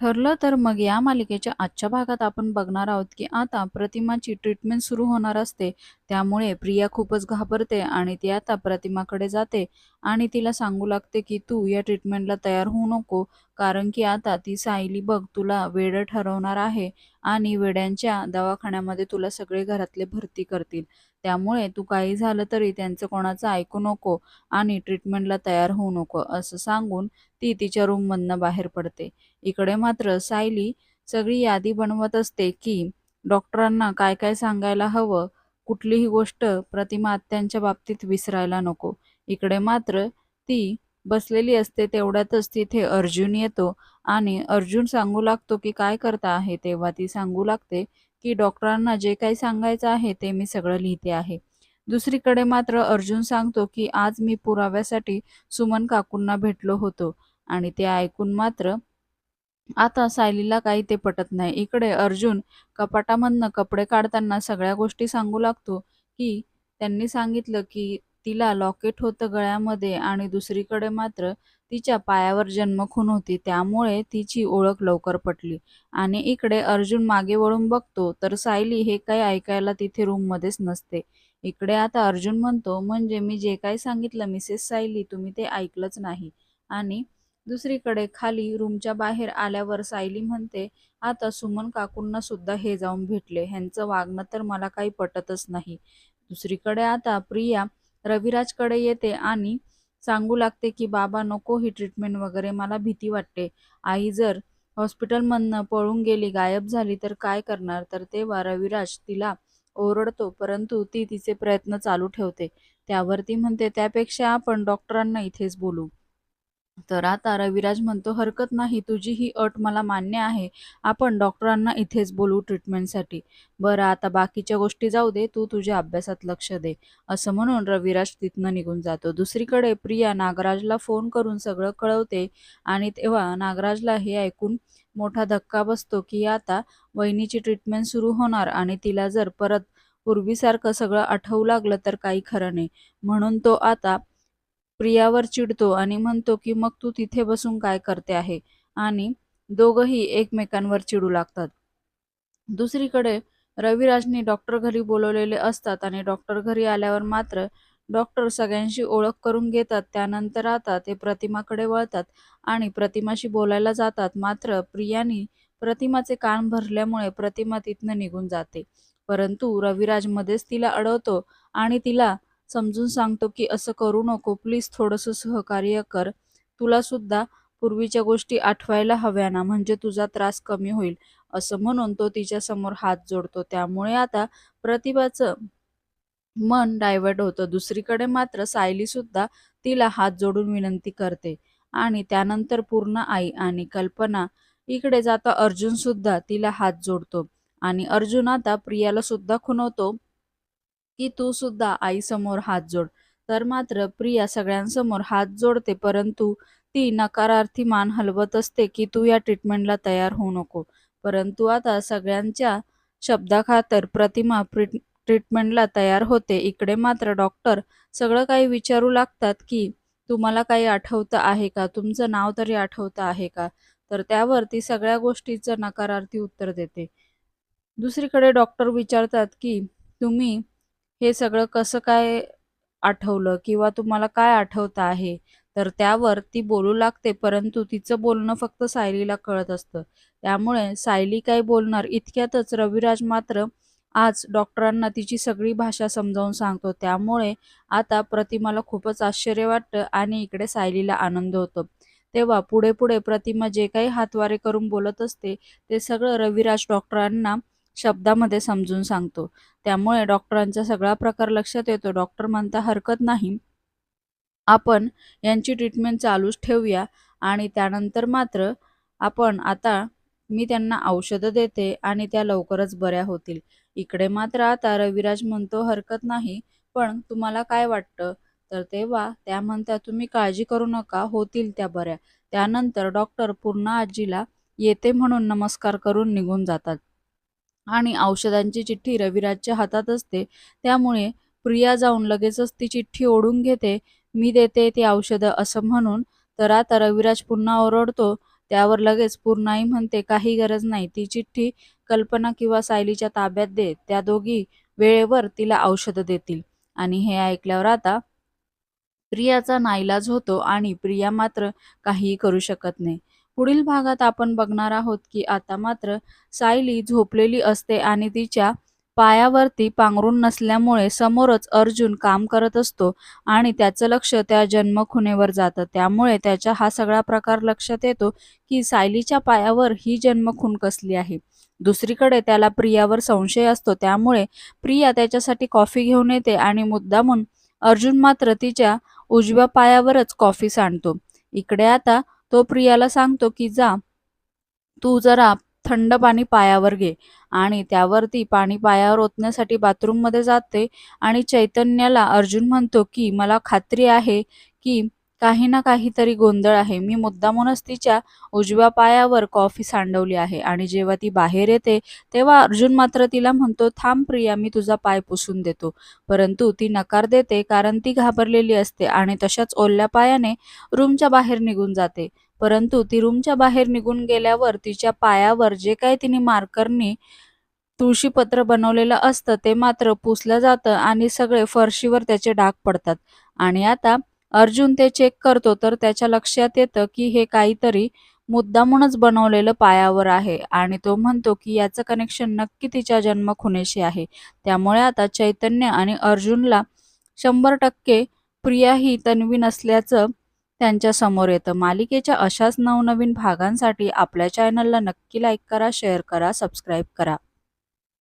ठरलं तर मग या मालिकेच्या आजच्या भागात आपण बघणार आहोत की आता प्रतिमाची ट्रीटमेंट सुरू होणार असते. त्यामुळे प्रिया खूपच घाबरते आणि ती आता प्रतिमाकडे जाते आणि तिला सांगू लागते की तू या ट्रीटमेंटला तयार होऊ नको कारण की आता ती सायली बघ तुला वेड ठरवणार आहे आणि वेड्यांच्या दवाखान्यामध्ये तुला सगळे घरातले भरती करतील. त्यामुळे तू काही झालं तरी त्यांचं कोणाचं ऐकू नको आणि ट्रीटमेंटला तयार होऊ नको असं सांगून ती तिच्या रूममधनं बाहेर पडते. इकडे मात्र सायली सगळी यादी बनवत असते की डॉक्टरांना काय काय सांगायला हवं कुठलीही गोष्ट प्रतिमा आत्यांच्या बाबतीत विसरायला नको. इकडे मात्र ती बसलेली असते तेवढ्यातच तिथे अर्जुन येतो आणि अर्जुन सांगू लागतो की काय करता आहे तेव्हा ती सांगू लागते की डॉक्टरांना जे काही सांगायचं आहे ते मी सगळं लिहिते आहे. दुसरीकडे मात्र अर्जुन सांगतो की आज मी पुराव्यासाठी सुमन काकूंना भेटलो होतो आणि ते ऐकून मात्र आता सायलीला काही ते पटत नाही. इकडे अर्जुन कपाटामधनं कपडे काढताना सगळ्या गोष्टी सांगू लागतो की त्यांनी सांगितलं की तिला लॉकेट होतं गळ्यामध्ये आणि दुसरीकडे मात्र तिच्या पायावर जन्मखून होती. त्यामुळे तिची ओळख लवकर पटली. आणि इकडे अर्जुन मागे वळून बघतो तर सायली हे काही ऐकायला तिथे रूममध्येच नसते. इकडे आता अर्जुन म्हणतो म्हणजे मी जे काही सांगितलं मिसेस सायली तुम्ही ते ऐकलंच नाही. आणि दुसरीकडे खाली रूमच्या बाहेर आल्यावर सायली म्हणते आता सुमन काकूंना सुद्धा हे जाऊन भेटले. ह्यांचं वागणं तर मला काही पटतच नाही. दुसरीकडे आता प्रिया रविराजकडे येते आणि सांगू लागते की बाबा नको ही ट्रीटमेंट वगैरे मला भीती वाटते. आई जर हॉस्पिटलमधनं पळून गेली गायब झाली तर काय करणार? तर तेव्हा रविराज तिला ओरडतो परंतु ती तिचे प्रयत्न चालू ठेवते. त्यावर ती म्हणते त्यापेक्षा आपण डॉक्टरांना इथेच बोलू. तर आता रविराज म्हणतो हरकत नाही तुझी ही अट मला मान्य आहे. आपण डॉक्टरांना इथेच बोलू ट्रीटमेंटसाठी. बरं आता बाकीच्या गोष्टी जाऊ दे तू तुझ्या अभ्यासात लक्ष दे. असं म्हणून रविराज तिथनं निघून जातो. दुसरीकडे प्रिया नागराजला फोन करून सगळं कळवते आणि तेव्हा नागराजला हे ऐकून मोठा धक्का बसतो की आता वहिनीची ट्रीटमेंट सुरू होणार आणि तिला जर परत पूर्वीसारखं सगळं आठवू लागलं तर काही खरं नाही. म्हणून तो आता प्रियावर चिडतो आणि म्हणतो की मग तू तिथे बसून काय करते आहे? आणि दोघंही एकमेकांवर चिडू लागतात. दुसरीकडे रविराजनी डॉक्टर घरी बोलवलेले असतात आणि डॉक्टर घरी आल्यावर मात्र डॉक्टर सगळ्यांशी ओळख करून घेतात. त्यानंतर आता ते प्रतिमाकडे वळतात आणि प्रतिमाशी बोलायला जातात. मात्र प्रियानी प्रतिमाचे कान भरल्यामुळे प्रतिमा तिथनं निघून जाते. परंतु रविराज मध्येच तिला अडवतो आणि तिला समजून सांगतो की असं करू नको. प्लीज थोडंसं सहकार्य कर. तुला सुद्धा पूर्वीच्या गोष्टी आठवायला हव्या ना म्हणजे तुझा त्रास कमी होईल. असं म्हणून तो तिच्या समोर हात जोडतो. त्यामुळे आता प्रतिभाचं मन डायव्हर्ट होतं. दुसरीकडे मात्र सायली सुद्धा तिला हात जोडून विनंती करते. आणि त्यानंतर पूर्ण आई आणि कल्पना इकडे जाता अर्जुन सुद्धा तिला हात जोडतो. आणि अर्जुन आता प्रियाला सुद्धा खुनवतो की तू सुद्धा आईसमोर हात जोड. तर मात्र प्रिया सगळ्यांसमोर हात जोडते परंतु ती नकारार्थी मान हलवत असते की तू या ट्रीटमेंटला तयार होऊ नको. परंतु आता सगळ्यांच्या शब्दाखातर प्रतिमा ट्रीटमेंटला तयार होते. इकडे मात्र डॉक्टर सगळं काही विचारू लागतात की तुम्हाला काही आठवतं आहे का? तुमचं नाव तरी आठवतं आहे का? तर त्यावर ती सगळ्या गोष्टीचं नकारार्थी उत्तर देते. दुसरीकडे डॉक्टर विचारतात की तुम्ही हे सगळं कसं काय आठवलं किंवा तुम्हाला काय आठवतं आहे? तर त्यावर ती बोलू लागते परंतु तिचं बोलणं फक्त सायलीला कळत असतं. त्यामुळे सायली काय बोलणार? इतक्यातच रविराज मात्र आज डॉक्टरांना तिची सगळी भाषा समजावून सांगतो. त्यामुळे आता प्रतिमाला खूपच आश्चर्य वाटतं आणि इकडे सायलीला आनंद होतो. तेव्हा पुढे पुढे प्रतिमा जे काही हातवारे करून बोलत असते ते सगळं रविराज डॉक्टरांना शब्दामध्ये समजून सांगतो. त्यामुळे डॉक्टरांचा सगळा प्रकार लक्षात येतो. डॉक्टर म्हणता हरकत नाही. आपण यांची ट्रीटमेंट चालूच ठेवूया आणि त्यानंतर मात्र आपण आता मी त्यांना औषधं देते आणि त्या लवकरच बऱ्या होतील. इकडे मात्र आता रविराज म्हणतो हरकत नाही पण तुम्हाला काय वाटतं? तर तेव्हा त्या म्हणत्या तुम्ही काळजी करू नका होतील त्या बऱ्या. त्यानंतर डॉक्टर पूर्ण आजीला येते म्हणून नमस्कार करून निघून जातात. आणि औषधांची चिठ्ठी रविराजच्या हातात असते. त्यामुळे प्रिया जाऊन लगेचच ती चिठ्ठी ओढून घेते. मी देते ती औषधं असं म्हणून. तर आता रविराज पुन्हा ओरडतो. त्यावर लगेच पूर्णाई म्हणते काही गरज नाही. ती चिठ्ठी कल्पना किंवा सायलीच्या ताब्यात दे. त्या दोघी वेळेवर तिला औषधं देतील. आणि हे ऐकल्यावर आता प्रियाचा नाईलाज होतो आणि प्रिया मात्र काहीही करू शकत नाही. पुढील भागात आपण बघणार आहोत की आता मात्र सायली झोपलेली असते आणि तिच्या पायावरती पांघरून नसल्यामुळे समोरच अर्जुन काम करत असतो आणि त्याचं लक्ष त्या जन्मखुनेवर जातं. त्यामुळे त्याच्या हा सगळा प्रकार लक्षात येतो की सायलीच्या पायावर ही जन्मखून कसली आहे. दुसरीकडे त्याला प्रियावर संशय असतो. त्यामुळे प्रिया त्याच्यासाठी कॉफी घेऊन येते आणि मुद्दामून अर्जुन मात्र तिच्या उजव्या पायावरच कॉफी सांडतो. इकडे आता तो प्रियाला सांगतो की जा तू जरा थंड पाणी पायावर घे. आणि त्यावरती पाणी पायावर ओतण्यासाठी बाथरूममध्ये जाते आणि चैतन्याला अर्जुन म्हणतो की मला खात्री आहे की काही ना काहीतरी गोंधळ आहे. मी मुद्दामूनच तिच्या उजव्या पायावर कॉफी सांडवली आहे आणि जेव्हा ती बाहेर येते तेव्हा अर्जुन मात्र तिला म्हणतो थांब प्रिया मी तुझा पाय पुसून देतो. परंतु ती नकार देते कारण ती घाबरलेली असते आणि तशाच ओल्या पायाने रूमच्या बाहेर निघून जाते. परंतु ती रूमच्या बाहेर निघून गेल्यावर तिच्या पायावर जे काही तिने मार्करनी तुळशीपत्र बनवलेलं असतं ते मात्र पुसलं जातं आणि सगळे फरशीवर त्याचे डाग पडतात. आणि आता अर्जुन ते चेक करतो तर त्याच्या लक्षात येतं की हे काहीतरी मुद्दामूनच बनवलेलं पायावर आहे. आणि तो म्हणतो की याचं कनेक्शन नक्की तिच्या जन्मखुनेशी आहे. त्यामुळे आता चैतन्य आणि अर्जुनला शंभर टक्के प्रिया ही तन्वी नसल्याचं त्यांच्यासमोर येतं. मालिकेच्या अशाच नवनवीन भागांसाठी आपल्या चॅनलला नक्की लाईक करा शेअर करा सबस्क्राईब करा.